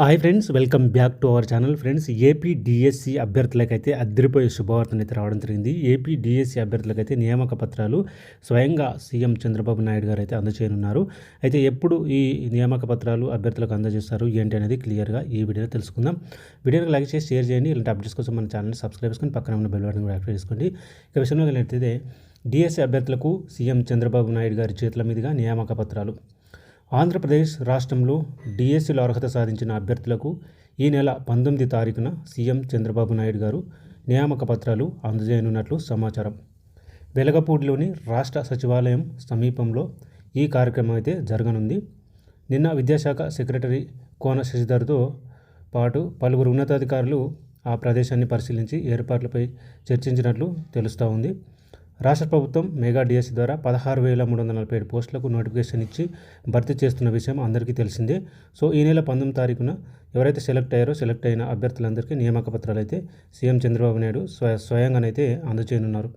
Hi friends welcome back to our channel friends AP DSC అభ్యర్థులకైతే అద్దరిపోయే శుభవార్తను అయితే రావడం జరిగింది. ఏపీ డిఎస్సి అభ్యర్థులకైతే నియామక పత్రాలు స్వయంగా సీఎం చంద్రబాబు నాయుడు గారు అయితే అందజేయనున్నారు. అయితే ఎప్పుడు ఈ నియామక పత్రాలు అభ్యర్థులకు అందజేస్తారు? ఏంటి అనేది క్లియర్గా ఈ వీడియోలో తెలుసుకుందాం. వీడియోకి లైక్ చేసి షేర్ చేయండి. ఇలాంటి అప్డేట్స్ కోసం మన ఛానల్ని సబ్స్క్రైబ్ చేసుకొని పక్కన ఉన్న బెల్ బటన్ కూడా యాక్టివ్ చేసుకోండి. ఇక విషయంలో వెళ్ళినట్లయితే డిఎస్సి అభ్యర్థులకు సీఎం చంద్రబాబు నాయుడు గారి చేతుల మీదుగా నియామక పత్రాలు. ఆంధ్రప్రదేశ్ రాష్ట్రంలో డిఎస్సీలో అర్హత సాధించిన అభ్యర్థులకు ఈ నెల పంతొమ్మిది తారీఖున సీఎం చంద్రబాబు నాయుడు గారు నియామక పత్రాలు అందజేయనున్నట్లు సమాచారం. వెలగపూడిలోని రాష్ట్ర సచివాలయం సమీపంలో ఈ కార్యక్రమం అయితే జరగనుంది. నిన్న విద్యాశాఖ సెక్రటరీ కోన శశిధర్తో పాటు పలువురు ఉన్నతాధికారులు ఆ ప్రదేశాన్ని పరిశీలించి ఏర్పాట్లపై చర్చించినట్లు తెలుస్తూ ఉంది. రాష్ట్ర ప్రభుత్వం మెగా డిఎస్సి ద్వారా పదహారు వేల మూడు వందల నలభై ఏడు పోస్టులకు నోటిఫికేషన్ ఇచ్చి భర్తీ చేస్తున్న విషయం అందరికీ తెలిసిందే. సో ఈ నెల పంతొమ్మిది తారీఖున ఎవరైతే సెలెక్ట్ అయ్యారో సెలెక్ట్ అయిన అభ్యర్థులందరికీ నియామక పత్రాలు అయితే సీఎం చంద్రబాబు నాయుడు స్వ స్వయంగానైతే అందజేయనున్నారు.